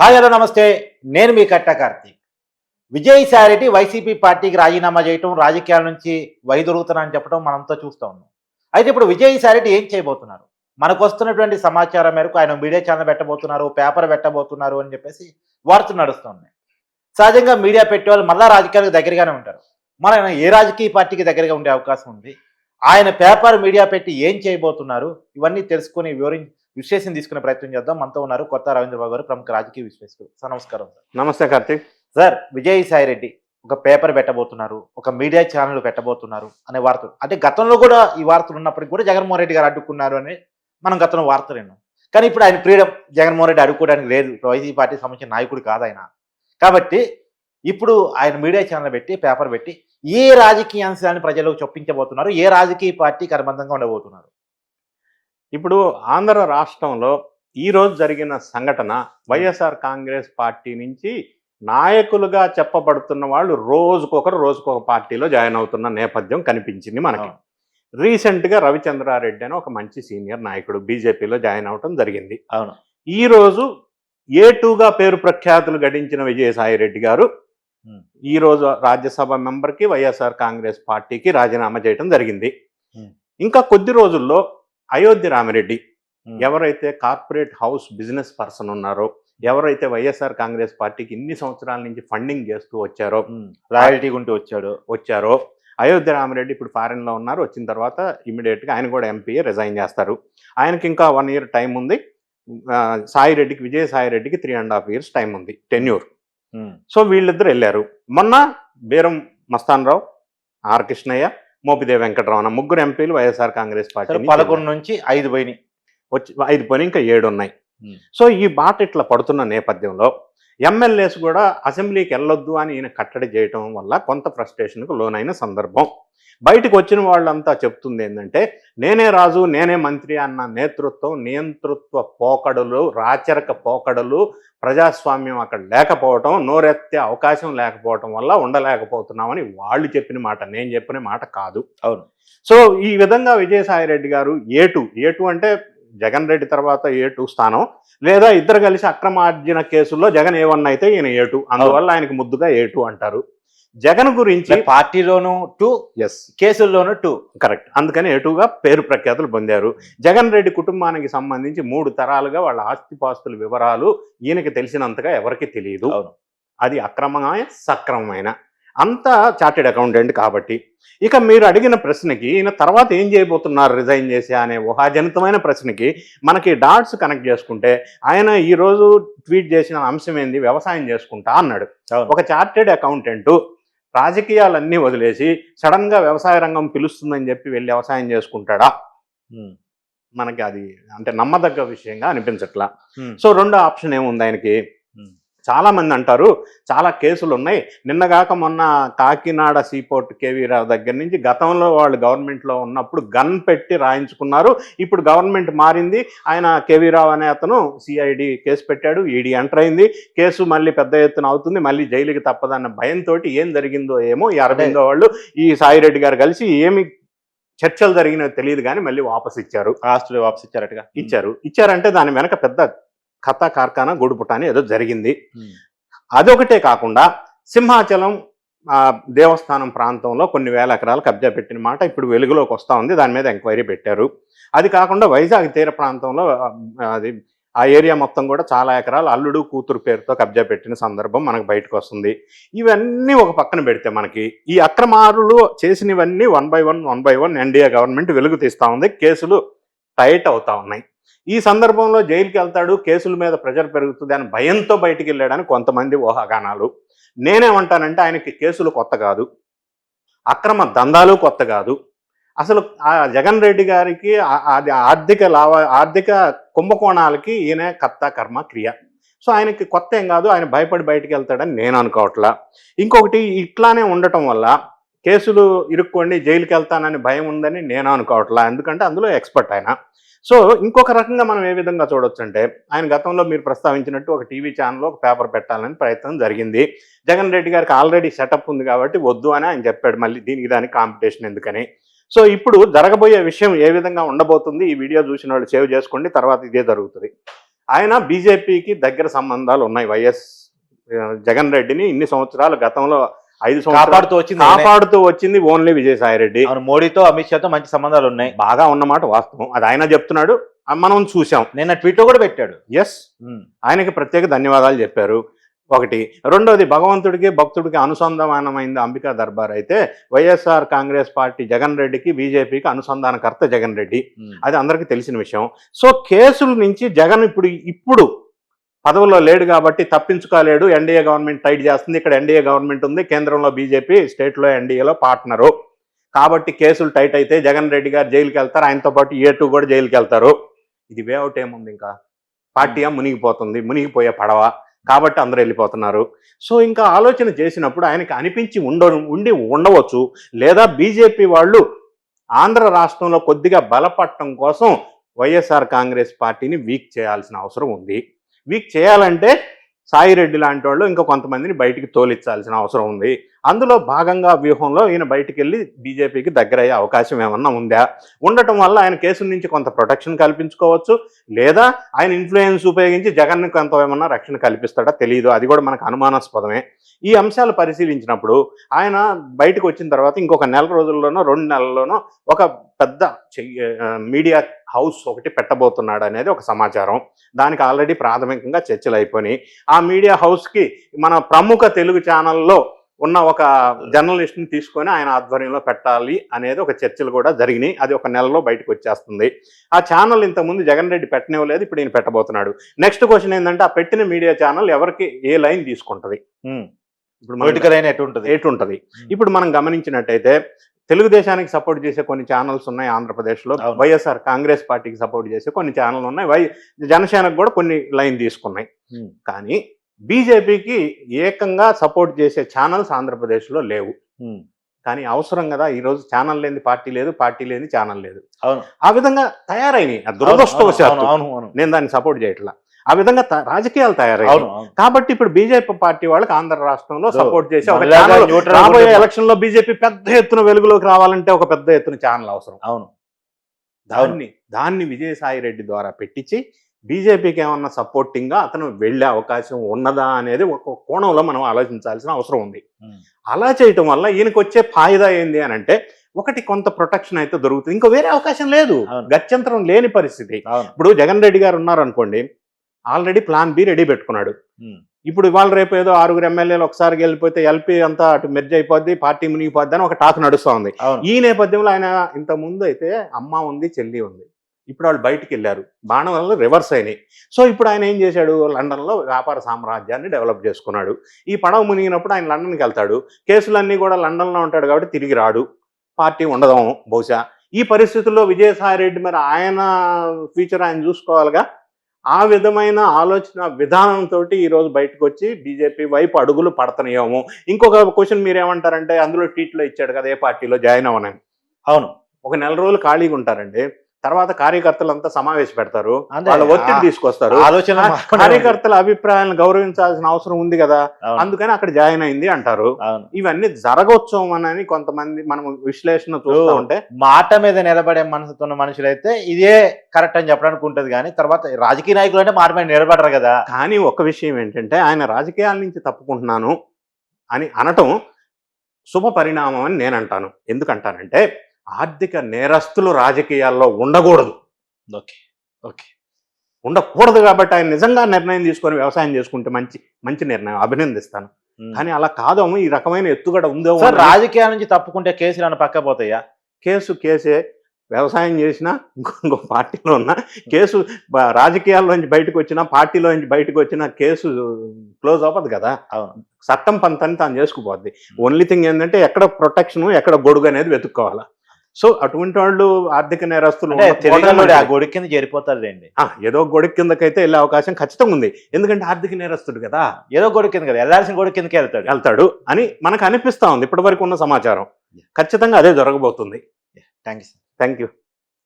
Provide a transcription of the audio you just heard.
Hi hello నమస్తే. నేను మీ కట్ట కార్తీక్. విజయసాయిరెడ్డి వైసీపీ పార్టీకి రాజీనామా చేయటం రాజకీయాల నుంచి వైదొరుగుతున్నా అని చెప్పడం మనంతా చూస్తూ ఉన్నాం. అయితే ఇప్పుడు విజయసాయిరెడ్డి ఏం చేయబోతున్నారు? మనకు వస్తున్నటువంటి సమాచారం మేరకు ఆయన మీడియా ఛానల్ పెట్టబోతున్నారు పేపర్ పెట్టబోతున్నారు అని చెప్పేసి వార్తలు నడుస్తున్నాయి సహజంగా మీడియా పెట్టేవాళ్ళు మళ్ళీ రాజకీయాలకు దగ్గరగానే ఉంటారు. మన ఏ రాజకీయ పార్టీకి దగ్గరగా ఉండే అవకాశం ఉంది? ఆయన పేపర్ మీడియా పెట్టి ఏం చేయబోతున్నారు? ఇవన్నీ తెలుసుకుని వివరించి విశ్లేషణ తీసుకునే ప్రయత్నం చేద్దాం. మనతో ఉన్నారు కొత్త రవీంద్రబాబు గారు ప్రముఖ రాజకీయ విశ్లేషకులు. సార్ నమస్కారం సార్. నమస్తే కార్తీక్. సార్ విజయసాయి రెడ్డి ఒక పేపర్ పెట్టబోతున్నారు ఒక మీడియా ఛానల్ పెట్టబోతున్నారు అనే వార్తలు. అంటే గతంలో కూడా ఈ వార్తలు ఉన్నప్పటికీ కూడా జగన్మోహన్ రెడ్డి గారు అడ్డుకున్నారు అని మనం గతంలో వార్తలు విన్నాం కానీ ఇప్పుడు ఆయన ఫ్రీడమ్ జగన్మోహన్ రెడ్డి అడ్డుకోవడానికి లేదు. వైసీపీ పార్టీకి సంబంధించిన నాయకుడు కాదు ఆయన. కాబట్టి ఇప్పుడు ఆయన మీడియా ఛానల్ పెట్టి పేపర్ పెట్టి ఏ రాజకీయ అంశాన్ని ప్రజలకు చొప్పించబోతున్నారు ఏ రాజకీయ పార్టీకి అనుబంధంగా ఉండబోతున్నారు? ఇప్పుడు ఆంధ్ర రాష్ట్రంలో ఈ రోజు జరిగిన సంఘటన వైఎస్ఆర్ కాంగ్రెస్ పార్టీ నుంచి నాయకులుగా చెప్పబడుతున్న వాళ్ళు రోజుకొకరు రోజుకొక పార్టీలో జాయిన్ అవుతున్న నేపథ్యం కనిపించింది మనకి. రీసెంట్గా రవిచంద్రారెడ్డి అని ఒక మంచి సీనియర్ నాయకుడు బీజేపీలో జాయిన్ అవటం జరిగింది అవును ఈ రోజు ఏ టూగా పేరు ప్రఖ్యాతులు గడించిన విజయసాయిరెడ్డి గారు Hmm. ఈ రోజు రాజ్యసభ మెంబర్కి వైఎస్ఆర్ కాంగ్రెస్ పార్టీకి రాజీనామా చేయడం జరిగింది. ఇంకా కొద్ది రోజుల్లో అయోధ్య రామిరెడ్డి. ఎవరైతే కార్పొరేట్ హౌస్ బిజినెస్ పర్సన్ ఉన్నారో ఎవరైతే వైఎస్ఆర్ కాంగ్రెస్ పార్టీకి ఇన్ని సంవత్సరాల నుంచి ఫండింగ్ చేస్తూ వచ్చారో రాయల్టీ ఉంటూ వచ్చాడు వచ్చారో అయోధ్య రామిరెడ్డి ఇప్పుడు ఫారెన్లో ఉన్నారు వచ్చిన తర్వాత ఇమీడియట్గా ఆయన కూడా ఎంపీ రిజైన్ చేస్తారు. ఆయనకి ఇంకా వన్ ఇయర్ టైం ఉంది. సాయి రెడ్డికి విజయ సాయి రెడ్డికి three and half years time ఉంది టెన్యూర్. సో వీళ్ళిద్దరు వెళ్ళారు. మొన్న బీరం మస్తాన్ రావు ఆర్ కృష్ణయ్య మోపిదేవి వెంకటరమణ ముగ్గురు ఎంపీలు వైఎస్ఆర్ కాంగ్రెస్ పార్టీ పదకొండు నుంచి ఐదు పోయినాయి. వచ్చి ఐదు పోయి ఇంకా ఏడు ఉన్నాయి. సో ఈ బాట ఇట్లా పడుతున్న నేపథ్యంలో ఎమ్మెల్యేస్ కూడా అసెంబ్లీకి వెళ్ళొద్దు అని ఈయన కట్టడి చేయటం వల్ల కొంత ఫ్రస్ట్రేషన్కు లోనైన సందర్భం. బయటకు వచ్చిన వాళ్ళంతా చెప్తుంది ఏంటంటే నేనే రాజు నేనే మంత్రి అన్న నేతృత్వం నియంతృత్వ పోకడలు రాచరిక పోకడలు ప్రజాస్వామ్యం అక్కడ లేకపోవటం నోరెత్తే అవకాశం లేకపోవటం వల్ల ఉండలేకపోతున్నామని వాళ్ళు చెప్పిన మాట నేను చెప్పిన మాట కాదు. అవును. సో ఈ విధంగా విజయసాయిరెడ్డి గారు ఏటు ఏటు అంటే జగన్ రెడ్డి తర్వాత ఏటు స్థానం లేదా ఇద్దరు కలిసి అక్రమార్జన కేసుల్లో జగన్ ఏ వన్ అయితే ఈయన ఏటు అందువల్ల ఆయనకి ముద్దుగా ఏటు అంటారు. జగన్ గురించి పార్టీలోను టూ ఎస్ కేసుల్లోను టూ. కరెక్ట్ అందుకని ఎటుగా పేరు ప్రఖ్యాతులు పొందారు. జగన్ రెడ్డి కుటుంబానికి సంబంధించి మూడు తరాలుగా వాళ్ళ ఆస్తిపాస్తుల వివరాలు ఈయనకి తెలిసినంతగా ఎవరికి తెలియదు అది అక్రమమైన సక్రమమైన? అంతా చార్టెడ్ అకౌంటెంట్ కాబట్టి. ఇక మీరు అడిగిన ప్రశ్నకి ఈయన తర్వాత ఏం చేయబోతున్నారు రిజైన్ చేసి అనే ఊహాజనితమైన ప్రశ్నకి మనకి డాట్స్ కనెక్ట్ చేసుకుంటే ఆయన ఈ రోజు ట్వీట్ చేసిన అంశం ఏంది? వ్యవసాయం చేసుకుంటా అన్నాడు. ఒక చార్టెడ్ అకౌంటెంట్ రాజకీయాలన్నీ వదిలేసి సడన్గా వ్యవసాయ రంగం పిలుస్తుందని చెప్పి వెళ్ళి వ్యవసాయం చేసుకుంటాడా. మనకి అది అంటే నమ్మదగ్గ విషయంగా అనిపించట్లా. సో రెండో ఆప్షన్ ఏముంది ఆయనకి ఉమ్. చాలా మంది అంటారు చాలా కేసులు ఉన్నాయి. నిన్నగాక మొన్న కాకినాడ సీపోర్ట్ కేవీ రావు దగ్గర నుంచి గతంలో వాళ్ళు గవర్నమెంట్లో ఉన్నప్పుడు గన్ పెట్టి రాయించుకున్నారు. ఇప్పుడు గవర్నమెంట్ మారింది. ఆయన కేవీ రావు అనే అతను సిఐడి కేసు పెట్టాడు ఈడీ ఎంటర్ అయింది. కేసు మళ్ళీ పెద్ద ఎత్తున అవుతుంది. మళ్ళీ జైలుకి తప్పదన్న భయంతో ఏం జరిగిందో ఏమో ఈ అరవిందో వాళ్ళు ఈ సాయిరెడ్డి గారు కలిసి ఏమి చర్చలు జరిగినో తెలియదు కానీ మళ్ళీ వాపస్ ఇచ్చారు ఆస్తులు వాపస్ ఇచ్చారటగా ఇచ్చారు. ఇచ్చారంటే దాని వెనక పెద్ద కథ కార్ఖానా గొడుపుట అని ఏదో జరిగింది. అదొకటే కాకుండా సింహాచలం దేవస్థానం ప్రాంతంలో కొన్ని వేల ఎకరాలు కబ్జా పెట్టిన మాట ఇప్పుడు వెలుగులోకి వస్తూ ఉంది. దాని మీద ఎంక్వైరీ పెట్టారు. అది కాకుండా వైజాగ్ తీర ప్రాంతంలో అది ఆ ఏరియా మొత్తం కూడా చాలా ఎకరాలు అల్లుడు కూతురు పేరుతో కబ్జా పెట్టిన సందర్భం మనకు బయటకు వస్తుంది. ఇవన్నీ ఒక పక్కన పెడితే మనకి ఈ అక్రమారులు చేసినవన్నీ one by one one by one NDA government వెలుగు తీస్తూ ఉంది. కేసులు టైట్ అవుతా ఉన్నాయి. ఈ సందర్భంలో జైలుకి వెళ్తాడు కేసుల మీద ప్రెజర్ పెరుగుతుంది అని భయంతో బయటికి వెళ్ళాడని కొంతమంది ఊహాగానాలు. నేనేమంటానంటే ఆయనకి కేసులు కొత్త కాదు. అక్రమ దందాలు కొత్త కాదు. అసలు ఆ జగన్ రెడ్డి గారికి అది ఆర్థిక లాభ ఆర్థిక కుంభకోణాలకి ఈయన కర్త కర్మ క్రియ. సో ఆయనకి కొత్త ఏం కాదు ఆయన భయపడి బయటికి వెళ్తాడని నేను అనుకోవట్లా. ఇంకొకటి ఇట్లానే ఉండటం వల్ల కేసులు ఇరుక్కోండి జైలుకి వెళ్తానని భయం ఉందని నేను అనుకోవట్లా. ఎందుకంటే అందులో ఎక్స్పర్ట్ ఆయన. సో ఇంకొక రకంగా మనం ఏ విధంగా చూడొచ్చు అంటే ఆయన గతంలో మీరు ప్రస్తావించినట్టు ఒక టీవీ ఛానల్లో ఒక పేపర్ పెట్టాలని ప్రయత్నం జరిగింది. జగన్ రెడ్డి గారికి ఆల్రెడీ సెటప్ ఉంది కాబట్టి వద్దు అని ఆయన చెప్పాడు. మళ్ళీ దీనికి దానికి కాంపిటీషన్ ఎందుకని. సో ఇప్పుడు జరగబోయే విషయం ఏ విధంగా ఉండబోతుంది ఈ వీడియో చూసిన వాళ్ళు సేవ్ చేసుకోండి తర్వాత ఇదే జరుగుతుంది. ఆయన బీజేపీకి దగ్గర సంబంధాలు ఉన్నాయి. వైఎస్ జగన్ రెడ్డిని ఇన్ని సంవత్సరాలు గతంలో ఐదు కాపాడుతూ వచ్చింది. కాపాడుతూ వచ్చింది ఓన్లీ విజయసాయి రెడ్డి అవును మోడీతో అమిత్ షాతో మంచి సంబంధాలు ఉన్నాయి. బాగా ఉన్నమాట వాస్తవం. అది ఆయన చెప్తున్నాడు మనం చూసాం నిన్న ట్వీట్ కూడా పెట్టాడు. ఎస్ ఆయనకి ప్రత్యేక ధన్యవాదాలు చెప్పారు. ఒకటి రెండోది భగవంతుడికి భక్తుడికి అనుసంధానమైంది అంబికా దర్బార్ అయితే వైఎస్ఆర్ కాంగ్రెస్ పార్టీ జగన్ రెడ్డికి బీజేపీకి అనుసంధానకర్త జగన్ రెడ్డి. అది అందరికీ తెలిసిన విషయం. సో కేసుల నుంచి జగన్ ఇప్పుడు ఇప్పుడు పదవుల్లో లేడు కాబట్టి తప్పించుకోలేడు ఎన్డీఏ గవర్నమెంట్ టైట్ చేస్తుంది. ఇక్కడ ఎన్డీఏ గవర్నమెంట్ ఉంది కేంద్రంలో బీజేపీ స్టేట్లో ఎన్డీఏలో పార్ట్నరు. కాబట్టి కేసులు టైట్ అయితే జగన్ రెడ్డి గారు జైలుకి వెళ్తారు ఆయనతో పాటు ఏ టూ కూడా జైలుకి వెళ్తారు. ఇది వేఅవుట్ ఏముంది ఇంకా? పార్టీ మునిగిపోతుంది మునిగిపోయే పడవ. కాబట్టి అందరూ వెళ్ళిపోతున్నారు. సో ఇంకా ఆలోచన చేసినప్పుడు ఆయనకి అనిపించి ఉండ ఉండి ఉండవచ్చు. లేదా బీజేపీ వాళ్ళు ఆంధ్ర రాష్ట్రంలో కొద్దిగా బలపడటం కోసం వైఎస్ఆర్ కాంగ్రెస్ పార్టీని వీక్ చేయాల్సిన అవసరం ఉంది. వీక్ చేయాలంటే సాయిరెడ్డి లాంటి వాళ్ళు ఇంకా కొంతమందిని బయటికి తోలించాల్సిన అవసరం ఉంది. అందులో భాగంగా వ్యూహంలో ఈయన బయటికి వెళ్ళి బీజేపీకి దగ్గరయ్యే అవకాశం ఏమన్నా ఉందా? ఉండటం వల్ల ఆయన కేసు నుంచి కొంత ప్రొటెక్షన్ కల్పించుకోవచ్చు లేదా ఆయన ఇన్ఫ్లుయెన్స్ ఉపయోగించి జగన్ కొంత ఏమన్నా రక్షణ కల్పిస్తాడా తెలియదు అది కూడా మనకు అనుమానాస్పదమే. ఈ అంశాలు పరిశీలించినప్పుడు ఆయన బయటకు వచ్చిన తర్వాత ఇంకొక నెల రోజుల్లోనో రెండు నెలల్లోనో ఒక పెద్ద మీడియా హౌస్ ఒకటి పెట్టబోతున్నాడు అనేది ఒక సమాచారం. దానికి ఆల్రెడీ ప్రాథమికంగా చర్చలు అయిపోయినాయి. ఆ మీడియా హౌస్కి మన ప్రముఖ తెలుగు ఛానల్లో ఉన్న ఒక జర్నలిస్ట్ని తీసుకొని ఆయన ఆధ్వర్యంలో పెట్టాలి అనేది ఒక చర్చలు కూడా జరిగినాయి. అది ఒక నెలలో బయటకు వచ్చేస్తుంది. ఆ ఛానల్ ఇంతకుముందు జగన్ రెడ్డి పెట్టనివ్వలేదు ఇప్పుడు ఈయన పెట్టబోతున్నాడు. నెక్స్ట్ క్వశ్చన్ ఏంటంటే ఆ పెట్టిన మీడియా ఛానల్ ఎవరికి ఏ లైన్ తీసుకుంటది? ఇప్పుడు పొలిటికల్ అయిన ఎటు ఉంటుంది? ఎటు ఉంటుంది ఇప్పుడు మనం గమనించినట్టయితే తెలుగుదేశానికి సపోర్ట్ చేసే కొన్ని ఛానల్స్ ఉన్నాయి ఆంధ్రప్రదేశ్లో. వైఎస్ఆర్ కాంగ్రెస్ పార్టీకి సపోర్ట్ చేసే కొన్ని ఛానల్ ఉన్నాయి. వై జనసేనకు కూడా కొన్ని లైన్ తీసుకున్నాయి. కానీ బీజేపీకి ఏకంగా సపోర్ట్ చేసే ఛానల్స్ ఆంధ్రప్రదేశ్లో లేవు. కానీ అవసరం కదా ఈ రోజు ఛానల్ లేని పార్టీ లేదు పార్టీ లేని ఛానల్ లేదు. ఆ విధంగా తయారైనాయి. దురదృష్టవశాత్తు నేను దాన్ని సపోర్ట్ చేయట్లా. ఆ విధంగా రాజకీయాలు తయారయ్యాయి. కాబట్టి ఇప్పుడు బీజేపీ పార్టీ వాళ్ళకి ఆంధ్ర రాష్ట్రంలో సపోర్ట్ చేసి ఒక ఛానల్ రాబోయే ఎలక్షన్లో బీజేపీ పెద్ద ఎత్తున వెలుగులోకి రావాలంటే ఒక పెద్ద ఎత్తున ఛానల్ అవసరం. అవును. దాన్ని దాన్ని విజయసాయి రెడ్డి ద్వారా పెట్టించి బీజేపీకి ఏమన్నా సపోర్టింగ్గా అతను వెళ్ళే అవకాశం ఉన్నదా అనేది ఒక కోణంలో మనం ఆలోచించాల్సిన అవసరం ఉంది. అలా చేయటం వల్ల ఈయనకు వచ్చే ఫాయిదా ఏంది అని అంటే ఒకటి కొంత ప్రొటెక్షన్ అయితే దొరుకుతుంది. ఇంకా వేరే అవకాశం లేదు. గత్యంతరం లేని పరిస్థితి. ఇప్పుడు జగన్ రెడ్డి గారు ఉన్నారు అనుకోండి ఆల్రెడీ ప్లాన్ బి రెడీ పెట్టుకున్నాడు. ఇప్పుడు ఇవాళ రేపు ఏదో ఆరుగురు ఎమ్మెల్యేలు ఒకసారి వెళ్ళిపోతే ఎల్పీ అంతా అటు మెర్జ్ అయిపోద్ది పార్టీ మునిగిపోద్ది అని ఒక టాక్ నడుస్తూ ఉంది. అవును. ఈ నేపథ్యంలో ఆయన ఇంత ముందు అయితే అమ్మ ఉంది చెల్లి ఉంది. ఇప్పుడు వాళ్ళు బయటికి వెళ్ళారు. బాణం వల్ల రివర్స్ అయినాయి. సో ఇప్పుడు ఆయన ఏం చేశాడు? లండన్లో వ్యాపార సామ్రాజ్యాన్ని డెవలప్ చేసుకున్నాడు. ఈ పడవ మునిగినప్పుడు ఆయన లండన్కి వెళ్తాడు. కేసులన్నీ కూడా లండన్లో ఉంటాడు కాబట్టి తిరిగి రాడు. పార్టీ ఉండదు బహుశా. ఈ పరిస్థితుల్లో విజయసాయి రెడ్డి మరి ఆయన ఫ్యూచర్ ఆయన చూసుకోవాలిగా? ఆ విధమైన ఆలోచన విధానంతో ఈరోజు బయటకు వచ్చి బీజేపీ వైపు అడుగులు పడుతున్నాయేమో ఇంకొక క్వశ్చన్ మీరేమంటారంటే అందులో ట్వీట్లో ఇచ్చాడు కదా ఏ పార్టీలో? జాయిన్ అవ్వనని. అవును. ఒక నెల రోజులు ఖాళీగా ఉంటారండి. తర్వాత కార్యకర్తలంతా సమావేశ పెడతారు. వాళ్ళ ఒత్తిడి తీసుకొస్తారు. ఆలోచన. కార్యకర్తల అభిప్రాయాలను గౌరవించాల్సిన అవసరం ఉంది కదా. అందుకని అక్కడ జాయిన్ అయింది అంటారు. ఇవన్నీ జరగవచ్చు అని కొంతమంది మనం విశ్లేషణ చూస్తూ ఉంటే. మాట మీద నిలబడే మనసుతో ఉన్న మనుషులైతే ఇదే కరెక్ట్ అని చెప్పడానికి ఉంటది కానీ తర్వాత రాజకీయ నాయకులు అంటే మాట మీద నిలబడరు కదా. కానీ ఒక విషయం ఏంటంటే ఆయన రాజకీయాల నుంచి తప్పుకుంటున్నాను అని అనటం శుభ పరిణామం అని నేను అంటాను ఎందుకంటానంటే ఆర్థిక నేరస్తులు రాజకీయాల్లో ఉండకూడదు. ఓకే. ఓకే. ఉండకూడదు కాబట్టి ఆయన నిజంగా నిర్ణయం తీసుకొని వ్యవసాయం చేసుకుంటే మంచి మంచి నిర్ణయం. అభినందిస్తాను. కానీ అలా కాదేమో ఈ రకమైన ఎత్తుగడ ఉందో రాజకీయాల నుంచి తప్పుకుంటే కేసులు అన్న పక్క పోతాయా? కేసు కేసే. వ్యవసాయం చేసినా ఇంకో పార్టీలో ఉన్న కేసు రాజకీయాల్లో నుంచి బయటకు వచ్చినా పార్టీలో నుంచి బయటకు వచ్చినా కేసు క్లోజ్ అవ్వదు కదా. చట్టం పంతని తాను చేసుకుపోద్ది. ఓన్లీ థింగ్ ఏంటంటే ఎక్కడ ప్రొటెక్షన్ ఎక్కడ గొడుగు అనేది వెతుక్కోవాలి. సో అటువంటి వాళ్ళు ఆర్థిక నేరస్తులు ఆ. గొడి కింద చేరిపోతారు లేండి ఆ, ఏదో గొడుగు కిందకైతే వెళ్ళే అవకాశం ఖచ్చితంగా ఉంది. ఎందుకంటే ఆర్థిక నేరస్తుడు కదా. ఏదో గొడి కింద కదా వెళ్ళాల్సిన గొడి కిందకి వెళ్తాడు. వెళ్తాడు అని మనకు అనిపిస్తా ఉంది ఇప్పటి వరకు ఉన్న సమాచారం. ఖచ్చితంగా అదే జరగబోతుంది. Thank you thank you